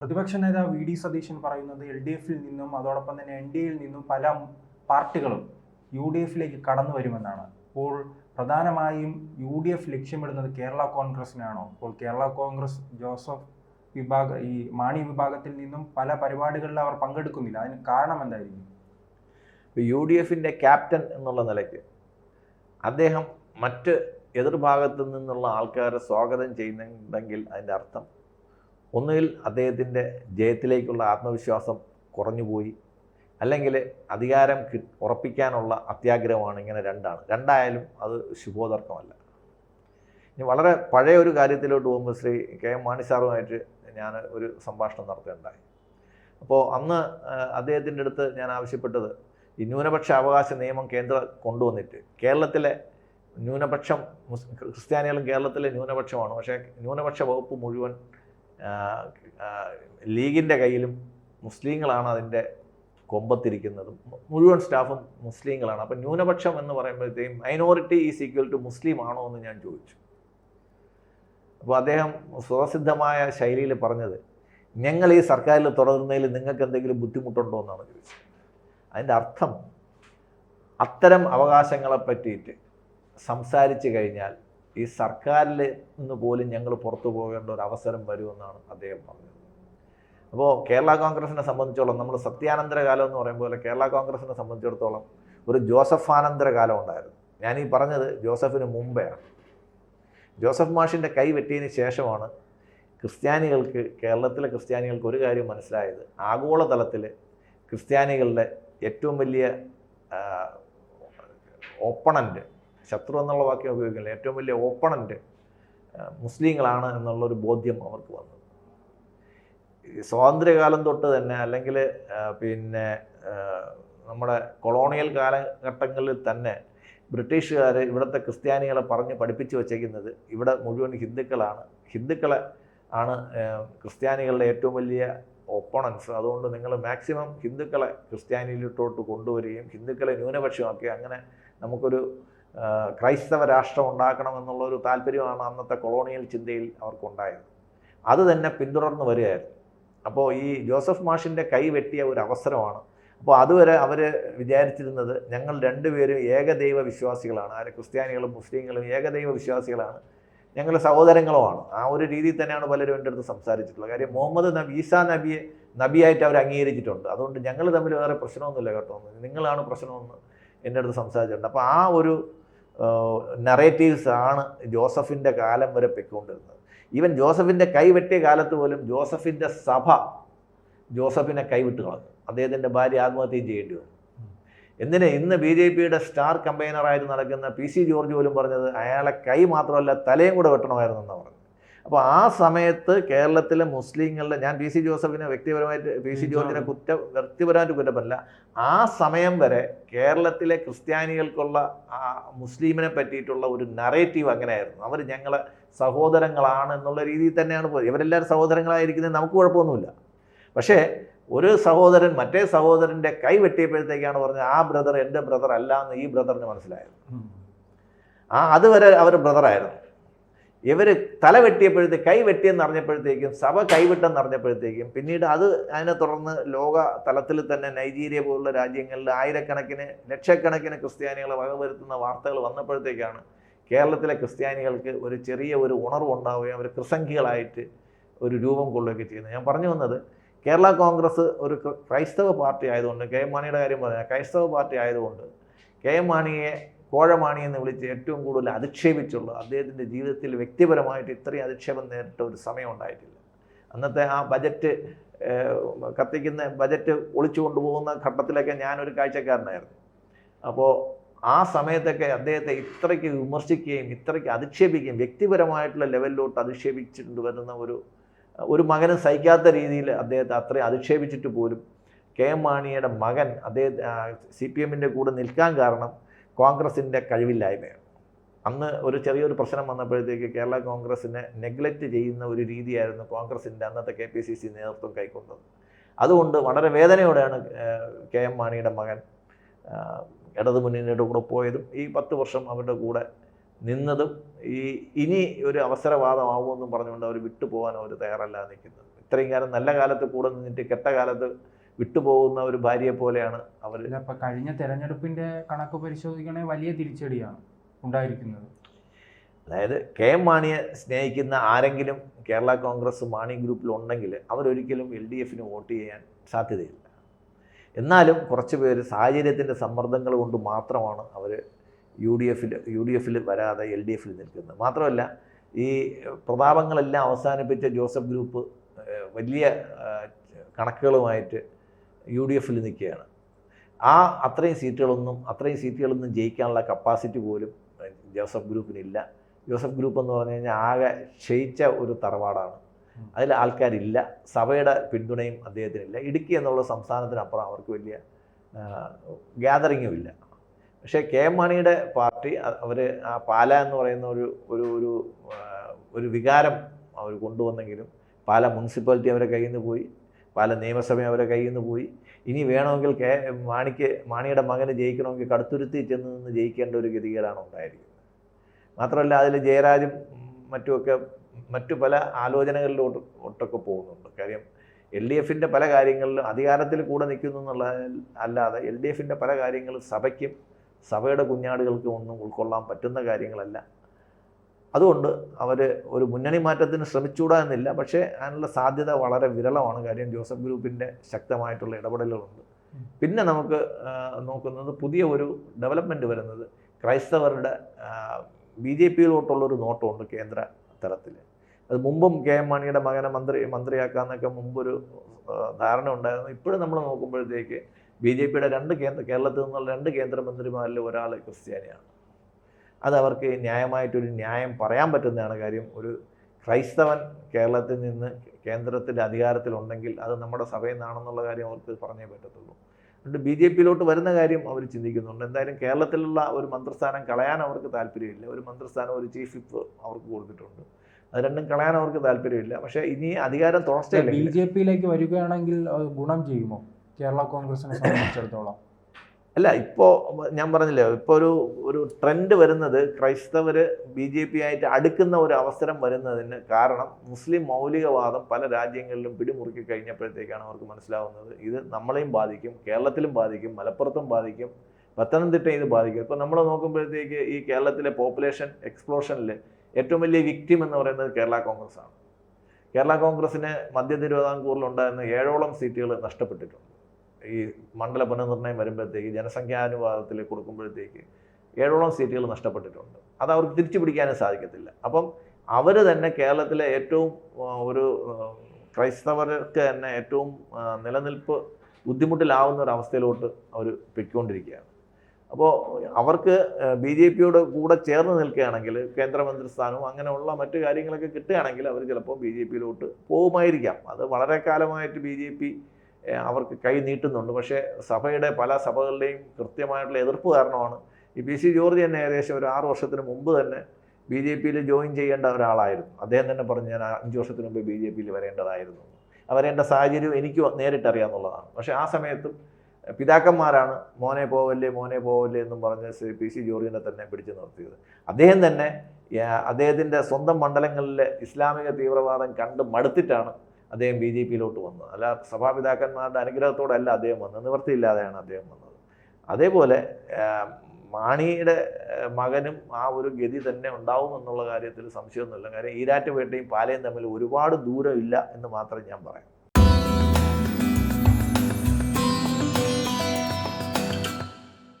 പ്രതിപക്ഷ നേതാവ് V D Satheesan പറയുന്നത് എൽ ഡി എഫിൽ നിന്നും അതോടൊപ്പം തന്നെ എൻ ഡി എയിൽ നിന്നും പല പാർട്ടികളും യു ഡി എഫിലേക്ക് കടന്നു വരുമെന്നാണ്. അപ്പോൾ പ്രധാനമായും യു ഡി എഫ് ലക്ഷ്യമിടുന്നത് കേരള കോൺഗ്രസിനാണോ അപ്പോൾ കേരള കോൺഗ്രസ് ജോസഫ് വിഭാഗ ഈ മാണി വിഭാഗത്തിൽ നിന്നും പല പരിപാടികളിൽ അവർ പങ്കെടുക്കുന്നില്ല. അതിന് കാരണം എന്തായിരിക്കും? യു ഡി എഫിന്റെ ക്യാപ്റ്റൻ എന്നുള്ള നിലയ്ക്ക് അദ്ദേഹം മറ്റ് എതിർഭാഗത്തു നിന്നുള്ള ആൾക്കാരെ സ്വാഗതം ചെയ്യുന്നുണ്ടെങ്കിൽ അതിന്റെ അർത്ഥം ഒന്നുകിൽ അദ്ദേഹത്തിന്റെ ജയത്തിലേക്കുള്ള ആത്മവിശ്വാസം കുറഞ്ഞുപോയി അല്ലെങ്കിൽ അധികാരം കി ഉറപ്പിക്കാനുള്ള അത്യാഗ്രഹമാണ് ഇങ്ങനെ രണ്ടാണ്. രണ്ടായാലും അത് ശുഭോതർക്കമല്ല ഇനി വളരെ പഴയ ഒരു കാര്യത്തിലോട്ട് പോകുമ്പോൾ ശ്രീ കെ എം മാണി സാറുമായിട്ട് ഞാൻ ഒരു സംഭാഷണം നടത്തുകയുണ്ടായി. അപ്പോൾ അന്ന് അദ്ദേഹത്തിന്റെ അടുത്ത് ഞാൻ ആവശ്യപ്പെട്ടത് ഈ ന്യൂനപക്ഷ അവകാശ നിയമം കേന്ദ്ര കൊണ്ടുവന്നിട്ട് കേരളത്തിലെ ന്യൂനപക്ഷം ക്രിസ്ത്യാനികളും കേരളത്തിലെ ന്യൂനപക്ഷമാണ് പക്ഷേ ന്യൂനപക്ഷ വകുപ്പ് മുഴുവൻ ലീഗിന്റെ കയ്യിലും മുസ്ലിങ്ങളാണ് അതിന്റെ കൊമ്പത്തിരിക്കുന്നതും. മുഴുവൻ സ്റ്റാഫും മുസ്ലിങ്ങളാണ്. അപ്പം ന്യൂനപക്ഷം എന്ന് പറയുമ്പോഴത്തേക്കും minority is equal to Muslim ആണോ എന്ന് ഞാൻ ചോദിച്ചു. അപ്പോൾ അദ്ദേഹം സ്വതസിദ്ധമായ ശൈലിയിൽ പറഞ്ഞത് ഞങ്ങൾ ഈ സർക്കാരിൽ തുടരുന്നതിൽ നിങ്ങൾക്ക് എന്തെങ്കിലും ബുദ്ധിമുട്ടുണ്ടോ എന്നാണ് ചോദിച്ചത്. അതിന്റെ അർത്ഥം അത്തരം അവകാശങ്ങളെ പറ്റിയിട്ട് സംസാരിച്ചു കഴിഞ്ഞാൽ ഈ സർക്കാരിൽ നിന്ന് പോലും ഞങ്ങൾ പുറത്തു പോകേണ്ട ഒരു അവസരം വരുമെന്നാണ് അദ്ദേഹം പറഞ്ഞത്. അപ്പോൾ കേരള കോൺഗ്രസിനെ സംബന്ധിച്ചോളം നമ്മൾ സത്യാനന്തര കാലം എന്ന് പറയുമ്പോൾ കേരള കോൺഗ്രസിനെ സംബന്ധിച്ചിടത്തോളം ഒരു ജോസഫ് ജോസഫാനന്തര കാലം ഉണ്ടായിരുന്നു. ഞാൻ ഈ പറഞ്ഞത് ജോസഫിന് മുമ്പെയാണ് ജോസഫ് മാഷിന്റെ കൈ വെട്ടിയതിന് ശേഷമാണ് ക്രിസ്ത്യാനികൾക്ക് കേരളത്തിലെ ക്രിസ്ത്യാനികൾക്ക് ഒരു കാര്യം മനസ്സിലായത്. ആഗോളതലത്തിൽ ക്രിസ്ത്യാനികളുടെ ഏറ്റവും വലിയ ഓപ്പണന്റ് ശത്രു എന്നുള്ള വാക്യം ഉപയോഗിക്കില്ല ഏറ്റവും വലിയ ഓപ്പണന്റ് മുസ്ലിങ്ങളാണ് എന്നുള്ളൊരു ബോധ്യം അവർക്ക് വന്നു. സ്വാതന്ത്ര്യകാലം തൊട്ട് തന്നെ അല്ലെങ്കിൽ പിന്നെ നമ്മുടെ കൊളോണിയൽ കാലഘട്ടങ്ങളിൽ തന്നെ ബ്രിട്ടീഷുകാർ ഇവിടുത്തെ ക്രിസ്ത്യാനികളെ പറഞ്ഞ് പഠിപ്പിച്ചു വച്ചേക്കുന്നത് ഇവിടെ മുഴുവൻ ഹിന്ദുക്കളാണ്. ഹിന്ദുക്കളെ ആണ് ക്രിസ്ത്യാനികളുടെ ഏറ്റവും വലിയ ഒപ്പണൻസ് അതുകൊണ്ട് നിങ്ങൾ മാക്സിമം ഹിന്ദുക്കളെ ക്രിസ്ത്യാനിയിലോട്ട് കൊണ്ടുവരികയും ഹിന്ദുക്കളെ ന്യൂനപക്ഷമാക്കുകയും അങ്ങനെ നമുക്കൊരു ക്രൈസ്തവ രാഷ്ട്രം ഉണ്ടാക്കണമെന്നുള്ള ഒരു താല്പര്യമാണ് അന്നത്തെ കൊളോണിയൽ ചിന്തയിൽ അവർക്കുണ്ടായത്. അത് തന്നെ പിന്തുടർന്ന് വരികയായിരുന്നു. അപ്പോൾ ഈ ജോസഫ് മാഷിന്റെ കൈ വെട്ടിയ ഒരു അവസരമാണ്. അപ്പോൾ അതുവരെ അവർ വിചാരിച്ചിരുന്നത് ഞങ്ങൾ രണ്ടുപേരും ഏകദൈവ വിശ്വാസികളാണ്. ആരെ ക്രിസ്ത്യാനികളും മുസ്ലിങ്ങളും ഏകദൈവ വിശ്വാസികളാണ്. ഞങ്ങൾ സഹോദരങ്ങളുമാണ്. ആ ഒരു രീതിയിൽ തന്നെയാണ് പലരും എന്റെ അടുത്ത് സംസാരിച്ചിട്ടുള്ളത്. കാര്യം മുഹമ്മദ് നബി ഈസാ നബിയെ നബിയായിട്ട് അവർ അംഗീകരിച്ചിട്ടുണ്ട്. അതുകൊണ്ട് ഞങ്ങൾ തമ്മിൽ വേറെ പ്രശ്നമൊന്നുമില്ല കേട്ടോ. നിങ്ങളാണ് പ്രശ്നമെന്ന് എന്റെ അടുത്ത് സംസാരിച്ചിട്ടുണ്ട്. അപ്പോൾ ആ ഒരു നറേറ്റീവ്സ് ആണ് ജോസഫിന്റെ കാലം വരെ പൊയ്ക്കൊണ്ടിരുന്നത്. ഈവൻ ജോസഫിന്റെ കൈവെട്ടിയ കാലത്ത് പോലും ജോസഫിന്റെ സഭ ജോസഫിനെ കൈവിട്ട് കളഞ്ഞു. അദ്ദേഹത്തിന്റെ ഭാര്യ ആത്മഹത്യ ചെയ്യേണ്ടി വന്നു. എന്തിന് ഇന്ന് ബി ജെ പിയുടെ സ്റ്റാർ കമ്പൈനറായിട്ട് നടക്കുന്ന പി സി ജോർജ് പോലും പറഞ്ഞത് അയാളെ കൈ മാത്രമല്ല തലയും കൂടെ വെട്ടണമായിരുന്നു എന്നാണ് പറഞ്ഞത്. അപ്പോൾ ആ സമയത്ത് കേരളത്തിലെ മുസ്ലിങ്ങളുടെ ഞാൻ പി സി ജോസഫിനെ വ്യക്തിപരമായിട്ട് പി സി ജോർജിനെ കുറ്റ വ്യക്തിപരമായിട്ട് കുറ്റപ്പെടില്ല ആ സമയം വരെ കേരളത്തിലെ ക്രിസ്ത്യാനികൾക്കുള്ള ആ മുസ്ലിമിനെ പറ്റിയിട്ടുള്ള ഒരു നറേറ്റീവ് അങ്ങനെയായിരുന്നു. അവർ ഞങ്ങളെ സഹോദരങ്ങളാണ് എന്നുള്ള രീതിയിൽ തന്നെയാണ് പോയത്. ഇവരെല്ലാവരും സഹോദരങ്ങളായിരിക്കുന്നത് നമുക്ക് കുഴപ്പമൊന്നുമില്ല. പക്ഷേ ഒരു സഹോദരൻ മറ്റേ സഹോദരന്റെ കൈ വെട്ടിയപ്പോഴത്തേക്കാണ് പറഞ്ഞത് ആ ബ്രദർ എന്റെ ബ്രദർ അല്ല എന്ന് ഈ ബ്രദറിന് മനസ്സിലായത്. ആ അതുവരെ അവർ ബ്രദറായിരുന്നു. ഇവർ തല വെട്ടിയപ്പോഴത്തേക്ക് കൈ വെട്ടിയെന്ന് അറിഞ്ഞപ്പോഴത്തേക്കും സഭ കൈവിട്ടെന്ന് അറിഞ്ഞപ്പോഴത്തേക്കും പിന്നീട് അത് അതിനെ തുടർന്ന് ലോക തലത്തിൽ തന്നെ നൈജീരിയ പോലുള്ള രാജ്യങ്ങളിൽ ആയിരക്കണക്കിന് ലക്ഷക്കണക്കിന് ക്രിസ്ത്യാനികളെ വകവരുത്തുന്ന വാർത്തകൾ വന്നപ്പോഴത്തേക്കാണ് കേരളത്തിലെ ക്രിസ്ത്യാനികൾക്ക് ഒരു ചെറിയ ഒരു ഉണർവ് ഉണ്ടാവുകയും അവർ ക്രിസംഖികളായിട്ട് ഒരു രൂപം കൊള്ളുകയൊക്കെ ചെയ്യുന്നത്. ഞാൻ പറഞ്ഞു വന്നത് കേരള കോൺഗ്രസ് ഒരു ക്രൈസ്തവ പാർട്ടി ആയതുകൊണ്ട് കെ എം മാണിയുടെ കാര്യം പറഞ്ഞാൽ ക്രൈസ്തവ പാർട്ടി ആയതുകൊണ്ട് കെ എം മാണിയെ കോഴമാണി എന്ന് വിളിച്ച് ഏറ്റവും കൂടുതൽ അധിക്ഷേപിച്ചുള്ള അദ്ദേഹത്തിന്റെ ജീവിതത്തിൽ വ്യക്തിപരമായിട്ട് ഇത്രയും അധിക്ഷേപം നേരിട്ട ഒരു സമയം ഉണ്ടായിട്ടില്ല. അന്നത്തെ ആ ബജറ്റ് കത്തിക്കുന്ന ബജറ്റ് ഒളിച്ചു കൊണ്ടുപോകുന്ന ഘട്ടത്തിലൊക്കെ ഞാനൊരു കാഴ്ചക്കാരനായിരുന്നു. അപ്പോൾ ആ സമയത്തൊക്കെ അദ്ദേഹത്തെ ഇത്രയ്ക്ക് വിമർശിക്കുകയും ഇത്രയ്ക്ക് അധിക്ഷേപിക്കുകയും വ്യക്തിപരമായിട്ടുള്ള ലെവലിലോട്ട് അധിക്ഷേപിച്ചിട്ട് വരുന്ന ഒരു ഒരു മകന് സഹിക്കാത്ത രീതിയിൽ അദ്ദേഹത്തെ അത്രയും അധിക്ഷേപിച്ചിട്ട് പോലും കെ എം മാണിയുടെ മകൻ അദ്ദേഹം സി പി എമ്മിന്റെ കൂടെ നിൽക്കാൻ കാരണം കോൺഗ്രസിന്റെ കഴിവില്ലായ്മയാണ്. അന്ന് ഒരു ചെറിയൊരു പ്രശ്നം വന്നപ്പോഴത്തേക്ക് കേരള കോൺഗ്രസിനെ നെഗ്ലക്റ്റ് ചെയ്യുന്ന ഒരു രീതിയായിരുന്നു കോൺഗ്രസിന്റെ അന്നത്തെ കെ പി സി സി നേതൃത്വം കൈക്കൊണ്ടത്. അതുകൊണ്ട് വളരെ വേദനയോടെയാണ് കെ എം മാണിയുടെ മകൻ ഇടതുമുന്നണിയുടെ കൂടെ പോയതും ഈ പത്ത് വർഷം അവരുടെ കൂടെ നിന്നതും ഈ ഇനി ഒരു അവസരവാദമാവുമെന്നും പറഞ്ഞുകൊണ്ട് അവർ വിട്ടുപോകാൻ അവർ തയ്യാറല്ല നിൽക്കുന്നത്. ഇത്രയും കാലം നല്ല കാലത്ത് കൂടെ നിന്നിട്ട് കെട്ട കാലത്ത് വിട്ടുപോകുന്ന ഒരു ഭാര്യയെ പോലെയാണ് അവർ ഇതിപ്പോ കഴിഞ്ഞ തെരഞ്ഞെടുപ്പിന്റെ കണക്ക് പരിശോധിക്കണേ വലിയ തിരിച്ചടിയാണ് ഉണ്ടായിരിക്കുന്നത്. അതായത് കെ എം മാണിയെ സ്നേഹിക്കുന്ന ആരെങ്കിലും കേരള കോൺഗ്രസ് മാണി ഗ്രൂപ്പിൽ ഉണ്ടെങ്കിൽ അവരൊരിക്കലും എൽ ഡി എഫിന് വോട്ട് ചെയ്യാൻ സാധ്യതയില്ല. എന്നാലും കുറച്ച് പേര് സാഹചര്യത്തിന്റെ സമ്മർദ്ദങ്ങൾ കൊണ്ട് മാത്രമാണ് അവർ യു ഡി എഫിൽ യു ഡി എഫിൽ വരാതെ എൽ ഡി എഫിൽ നിൽക്കുന്നത്. മാത്രമല്ല ഈ പ്രതാപങ്ങളെല്ലാം അവസാനിപ്പിച്ച ജോസഫ് ഗ്രൂപ്പ് വലിയ കണക്കുകളുമായിട്ട് യു ഡി എഫിൽ നിൽക്കുകയാണ്. ആ അത്രയും സീറ്റുകളൊന്നും അത്രയും സീറ്റുകളൊന്നും ജയിക്കാനുള്ള കപ്പാസിറ്റി പോലും ജോസഫ് ഗ്രൂപ്പിനില്ല. ജോസഫ് ഗ്രൂപ്പ് എന്ന് പറഞ്ഞു കഴിഞ്ഞാൽ ആകെ ക്ഷയിച്ച ഒരു തറവാടാണ്. അതിൽ ആൾക്കാരില്ല. സഭയുടെ പിന്തുണയും അദ്ദേഹത്തിനില്ല. ഇടുക്കി എന്നുള്ള സംസ്ഥാനത്തിനപ്പുറം അവർക്ക് വലിയ ഗ്യാതറിങ്ങും ഇല്ല. പക്ഷേ കെ എം മാണിയുടെ പാർട്ടി അവർ ആ പാല എന്ന് പറയുന്ന ഒരു ഒരു ഒരു ഒരു വികാരം അവർ കൊണ്ടുവന്നെങ്കിലും പാല മുനിസിപ്പാലിറ്റി അവരെ കയ്യിൽ നിന്ന് പോയി. പാല നിയമസഭയും അവരെ കയ്യിൽ നിന്ന് പോയി. ഇനി വേണമെങ്കിൽ കെ മാണിക്ക് മാണിയുടെ മകന് ജയിക്കണമെങ്കിൽ കടുത്തുരുത്തി ചെന്ന് നിന്ന് ജയിക്കേണ്ട ഒരു ഗതികേടാണ് ഉണ്ടായിരിക്കുന്നത്. മാത്രമല്ല അതിൽ ജയരാജും മറ്റുമൊക്കെ മറ്റു പല ആലോചനകളിലോട്ട് ഒട്ടൊക്കെ പോകുന്നുണ്ട്. കാര്യം എൽ ഡി എഫിന്റെ പല കാര്യങ്ങളിലും അധികാരത്തിൽ കൂടെ നിൽക്കുന്നു എന്നുള്ള അല്ലാതെ എൽ ഡി എഫിന്റെ പല കാര്യങ്ങളും സഭയ്ക്കും സഭയുടെ കുഞ്ഞാടുകൾക്കും ഒന്നും ഉൾക്കൊള്ളാൻ പറ്റുന്ന കാര്യങ്ങളല്ല. അതുകൊണ്ട് അവർ ഒരു മുന്നണി മാറ്റത്തിന് ശ്രമിച്ചുകൂടാ എന്നില്ല. പക്ഷേ അതിനുള്ള സാധ്യത വളരെ വിരളമാണ്. കാര്യം ജോസഫ് ഗ്രൂപ്പിന്റെ ശക്തമായിട്ടുള്ള ഇടപെടലുകളുണ്ട്. പിന്നെ നമുക്ക് നോക്കുന്നത് പുതിയ ഒരു ഡെവലപ്മെന്റ് വരുന്നത് ക്രൈസ്തവരുടെ ബി ജെ പിയിലോട്ടുള്ളൊരു നോട്ടമുണ്ട് കേന്ദ്ര തലത്തിൽ. അത് മുമ്പും കെ എം മാണിയുടെ മകനെ മന്ത്രി മന്ത്രിയാക്കാന്നൊക്കെ മുമ്പൊരു ധാരണ ഉണ്ടായിരുന്നു. ഇപ്പോഴും നമ്മൾ നോക്കുമ്പോഴത്തേക്ക് ബി ജെ പിയുടെ രണ്ട് കേന്ദ്ര കേരളത്തിൽ നിന്നുള്ള രണ്ട് കേന്ദ്രമന്ത്രിമാരിൽ ഒരാൾ ക്രിസ്ത്യാനിയാണ്. അത് അവർക്ക് ന്യായമായിട്ടൊരു ന്യായം പറയാൻ പറ്റുന്നതാണ് കാര്യം. ഒരു ക്രൈസ്തവൻ കേരളത്തിൽ നിന്ന് കേന്ദ്രത്തിന്റെ അധികാരത്തിലുണ്ടെങ്കിൽ അത് നമ്മുടെ സഭയിൽ നിന്നാണെന്നുള്ള കാര്യം അവർക്ക് പറഞ്ഞേ പറ്റത്തുള്ളൂ. അതുകൊണ്ട് ബി ജെ പിയിലോട്ട് വരുന്ന കാര്യം അവർ ചിന്തിക്കുന്നുണ്ട്. എന്തായാലും കേരളത്തിലുള്ള ഒരു മന്ത്രിസ്ഥാനം കളയാൻ അവർക്ക് താല്പര്യമില്ല. ഒരു മന്ത്രിസ്ഥാനം ഒരു ചീഫ് വിപ്പ് അവർക്ക് കൊടുത്തിട്ടുണ്ട്. അത് രണ്ടും കളയാൻ അവർക്ക് താല്പര്യമില്ല. പക്ഷേ ഇനി അധികാരം ബി തുടർച്ചയില്ലെങ്കിൽ ജെ പിയിലേക്ക് വരികയാണെങ്കിൽ ഗുണം ചെയ്യുമോ? കേരള കോൺഗ്രസിനെ സംബന്ധിച്ചിടത്തോളം. അല്ല ഇപ്പോൾ ഞാൻ പറഞ്ഞില്ലേ ഇപ്പോൾ ഒരു ഒരു ട്രെൻഡ് വരുന്നത് ക്രൈസ്തവർ ബി ജെ പി ആയിട്ട് അടുക്കുന്ന ഒരു അവസരം വരുന്നതിന് കാരണം മുസ്ലിം മൗലികവാദം പല രാജ്യങ്ങളിലും പിടിമുറുക്കി കഴിഞ്ഞപ്പോഴത്തേക്കാണ് അവർക്ക് മനസ്സിലാവുന്നത്. ഇത് നമ്മളെയും ബാധിക്കും കേരളത്തിലും ബാധിക്കും മലപ്പുറത്തും ബാധിക്കും പത്തനംതിട്ടയും ഇത് ബാധിക്കും. ഇപ്പോൾ നമ്മൾ നോക്കുമ്പോഴത്തേക്ക് ഈ കേരളത്തിലെ പോപ്പുലേഷൻ എക്സ്പ്ലോഷനിൽ ഏറ്റവും വലിയ വിക്ടിം എന്ന് പറയുന്നത് കേരള കോൺഗ്രസ് ആണ് കേരള കോൺഗ്രസിന് മധ്യ തിരുവിതാംകൂറിലുണ്ടായിരുന്ന ഏഴോളം സീറ്റുകൾ നഷ്ടപ്പെട്ടിട്ടുണ്ട്. ഈ മണ്ഡല പുനർനിർണയം വരുമ്പോഴത്തേക്ക് ജനസംഖ്യാനുപാതത്തിൽ കൊടുക്കുമ്പോഴത്തേക്ക് ഏഴോളം സീറ്റുകൾ നഷ്ടപ്പെട്ടിട്ടുണ്ട്. അത് അവർക്ക് തിരിച്ചു പിടിക്കാനും സാധിക്കത്തില്ല. അപ്പം അവർ തന്നെ കേരളത്തിലെ ഏറ്റവും ഒരു ക്രൈസ്തവർക്ക് തന്നെ ഏറ്റവും നിലനിൽപ്പ് ബുദ്ധിമുട്ടിലാവുന്ന ഒരു അവസ്ഥയിലോട്ട് അവർ പൊയ്ക്കൊണ്ടിരിക്കുകയാണ്. അപ്പോൾ അവർക്ക് ബി ജെ പിയോട് കൂടെ ചേർന്ന് നിൽക്കുകയാണെങ്കിൽ കേന്ദ്രമന്ത്രിസ്ഥാനവും അങ്ങനെയുള്ള മറ്റു കാര്യങ്ങളൊക്കെ കിട്ടുകയാണെങ്കിൽ അവർ ചിലപ്പോൾ ബി ജെ പിയിലോട്ട് പോകുമായിരിക്കാം. അത് വളരെ കാലമായിട്ട് ബി ജെ പി അവർക്ക് കൈ നീട്ടുന്നുണ്ട്. പക്ഷേ സഭയുടെ പല സഭകളുടെയും കൃത്യമായിട്ടുള്ള എതിർപ്പ് കാരണമാണ് ഈ പി സി ജോർജ് തന്നെ ഏകദേശം ഒരു ആറ് വർഷത്തിന് മുമ്പ് തന്നെ ബി ജെ പിയിൽ ജോയിൻ ചെയ്യേണ്ട ഒരാളായിരുന്നു. അദ്ദേഹം തന്നെ പറഞ്ഞു ഞാൻ അഞ്ച് വർഷത്തിന് മുമ്പ് ബി ജെ പിയിൽ വരേണ്ടതായിരുന്നു. വരേണ്ട സാഹചര്യം എനിക്ക് നേരിട്ടറിയാമെന്നുള്ളതാണ്. പക്ഷേ ആ സമയത്തും പിതാക്കന്മാരാണ് മോനെ പോവല്ലേ മോനെ പോവല്ലേ എന്നും പറഞ്ഞ് പി സി ജോർജിനെ തന്നെ പിടിച്ചു നിർത്തിയത്. അദ്ദേഹം തന്നെ അദ്ദേഹത്തിന്റെ സ്വന്തം മണ്ഡലങ്ങളിലെ ഇസ്ലാമിക തീവ്രവാദം കണ്ട് മടുത്തിട്ടാണ് അദ്ദേഹം ബി ജെ പിയിലോട്ട് വന്നത് അല്ല സഭാപിതാക്കന്മാരുടെ അനുഗ്രഹത്തോടല്ല അദ്ദേഹം വന്നത്. നിവൃത്തിയില്ലാതെയാണ് അദ്ദേഹം വന്നത്. അതേപോലെ മാണിയുടെ മകനും ആ ഒരു ഗതി തന്നെ ഉണ്ടാവും എന്നുള്ള കാര്യത്തിൽ സംശയമൊന്നുമില്ല. കാര്യം ഈരാറ്റുപേട്ടയും പാലയും തമ്മിൽ ഒരുപാട് ദൂരമില്ല എന്ന് മാത്രം ഞാൻ പറയാം